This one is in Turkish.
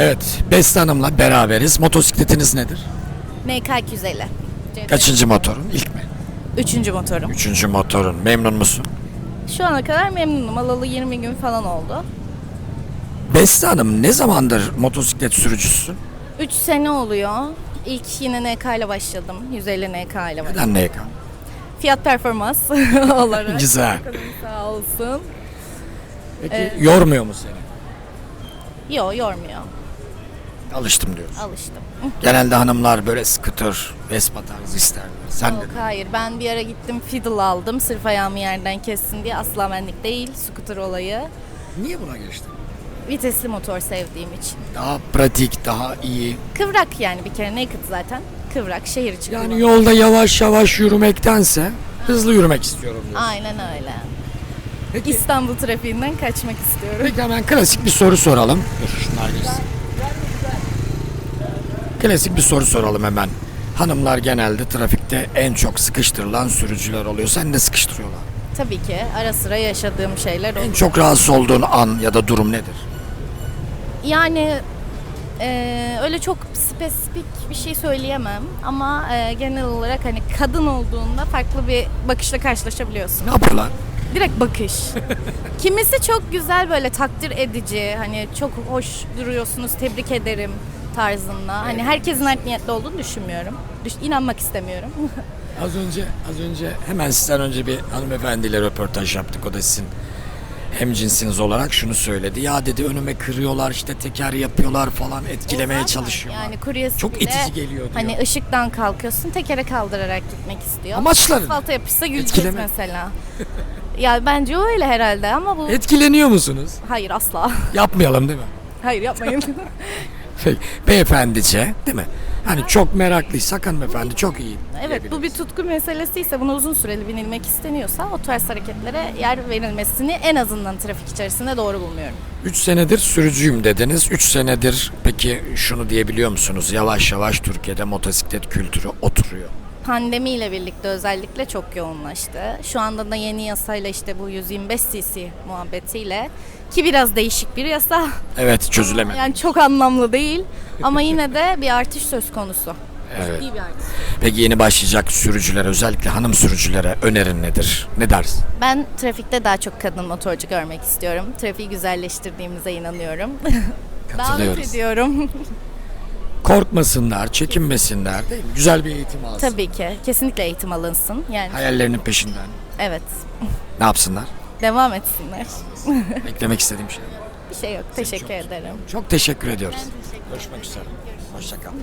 Evet, Beste Hanım'la beraberiz. Motosikletiniz nedir? MK 250. Kaçıncı motorun? İlk mi? Üçüncü motorum. Üçüncü motorun. Memnun musun? Şu ana kadar memnunum. Alalı 20 gün falan oldu. Beste Hanım ne zamandır motosiklet sürücüsün? 3 sene oluyor. İlk yine NK ile başladım. 150 NK ile başladım. Neden NK? Fiyat performans olarak. Güzel. Sağ olsun. Peki yormuyor mu seni? Yo yormuyor. Alıştım diyoruz. Alıştım. Genelde hanımlar böyle scooter, Vespa tarzı isterler. Sen Yok de. hayır ben bir ara gittim fiddle aldım sırf ayağımı yerden kessin diye asla benlik değil scooter olayı. Niye buna geçtin? Vitesli motor sevdiğim için. Daha pratik, daha iyi. Kıvrak yani bir kere naked zaten. Kıvrak şehir içi Yani kullanım. yolda yavaş yavaş yürümektense hızlı yürümek istiyorum diyorsun. Aynen öyle. Peki, İstanbul trafiğinden kaçmak istiyorum. peki hemen klasik bir soru soralım. Dur şunlar geçsin. Klasik bir soru soralım hemen. Hanımlar genelde trafikte en çok sıkıştırılan sürücüler oluyor. Sen de sıkıştırıyorlar. Tabii ki ara sıra yaşadığım şeyler En oluyor. çok rahatsız olduğun an ya da durum nedir? Yani e, öyle çok spesifik bir şey söyleyemem ama e, genel olarak hani kadın olduğunda farklı bir bakışla karşılaşabiliyorsun. Ne yapıyorlar? Direkt bakış. Kimisi çok güzel böyle takdir edici hani çok hoş duruyorsunuz tebrik ederim tarzında. Hani herkesin art niyetli olduğunu düşünmüyorum. Düş, inanmak istemiyorum. Az önce az önce hemen sizden önce bir hanımefendiyle röportaj yaptık. O da sizin hem cinsiniz olarak şunu söyledi. Ya dedi önüme kırıyorlar işte teker yapıyorlar falan etkilemeye Zaten çalışıyorlar. Yani kuryesi Çok bile itici geliyor diyor. Hani ışıktan kalkıyorsun tekere kaldırarak gitmek istiyor. Amaçları ne? Asfalta yapışsa güleceğiz Etkileme. mesela. ya bence öyle herhalde ama bu... Etkileniyor musunuz? Hayır asla. Yapmayalım değil mi? Hayır yapmayın. Peki, beyefendice değil mi? Hani çok meraklıysak hanımefendi çok iyi. evet bu bir tutku meselesi ise buna uzun süreli binilmek isteniyorsa o tarz hareketlere yer verilmesini en azından trafik içerisinde doğru bulmuyorum. 3 senedir sürücüyüm dediniz. 3 senedir peki şunu diyebiliyor musunuz? Yavaş yavaş Türkiye'de motosiklet kültürü oturuyor. Pandemiyle birlikte özellikle çok yoğunlaştı. Şu anda da yeni yasayla işte bu 125 cc muhabbetiyle ki biraz değişik bir yasa. Evet çözülemedi. Yani çok anlamlı değil ama yine de bir artış söz konusu. Evet. Ciddi bir artış. Peki yeni başlayacak sürücülere özellikle hanım sürücülere önerin nedir? Ne dersin? Ben trafikte daha çok kadın motorcu görmek istiyorum. Trafiği güzelleştirdiğimize inanıyorum. Davet Katılıyoruz. ediyorum. Korkmasınlar, çekinmesinler değil mi? Güzel bir eğitim alsın. Tabii ki. Kesinlikle eğitim alınsın. Yani Hayallerinin peşinden. evet. Ne yapsınlar? Devam etsinler. Beklemek istediğim şey. Bir şey yok. Teşekkür ederim. Çok teşekkür ediyoruz. Görüşmek üzere. Hoşçakal.